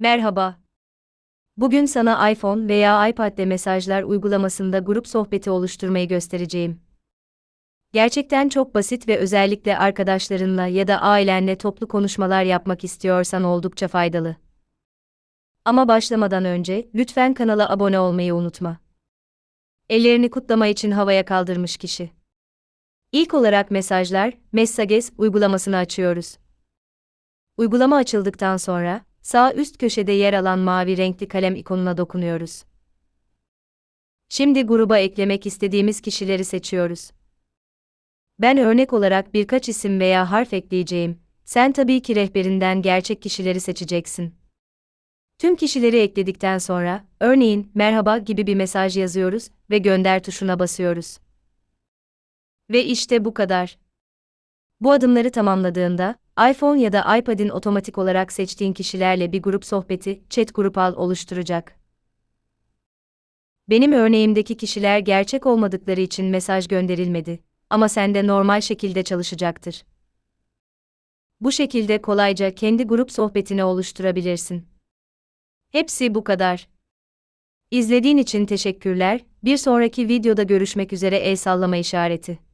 Merhaba. Bugün sana iPhone veya iPad'de mesajlar uygulamasında grup sohbeti oluşturmayı göstereceğim. Gerçekten çok basit ve özellikle arkadaşlarınla ya da ailenle toplu konuşmalar yapmak istiyorsan oldukça faydalı. Ama başlamadan önce lütfen kanala abone olmayı unutma. Ellerini kutlama için havaya kaldırmış kişi. İlk olarak mesajlar, Messages uygulamasını açıyoruz. Uygulama açıldıktan sonra, sağ üst köşede yer alan mavi renkli kalem ikonuna dokunuyoruz. Şimdi gruba eklemek istediğimiz kişileri seçiyoruz. Ben örnek olarak birkaç isim veya harf ekleyeceğim. Sen tabii ki rehberinden gerçek kişileri seçeceksin. Tüm kişileri ekledikten sonra, örneğin merhaba gibi bir mesaj yazıyoruz ve gönder tuşuna basıyoruz. Ve işte bu kadar. Bu adımları tamamladığında, iPhone ya da iPad'in otomatik olarak seçtiğin kişilerle bir grup sohbeti, chat grup al oluşturacak. Benim örneğimdeki kişiler gerçek olmadıkları için mesaj gönderilmedi ama sende normal şekilde çalışacaktır. Bu şekilde kolayca kendi grup sohbetini oluşturabilirsin. Hepsi bu kadar. İzlediğin için teşekkürler. Bir sonraki videoda görüşmek üzere el sallama işareti.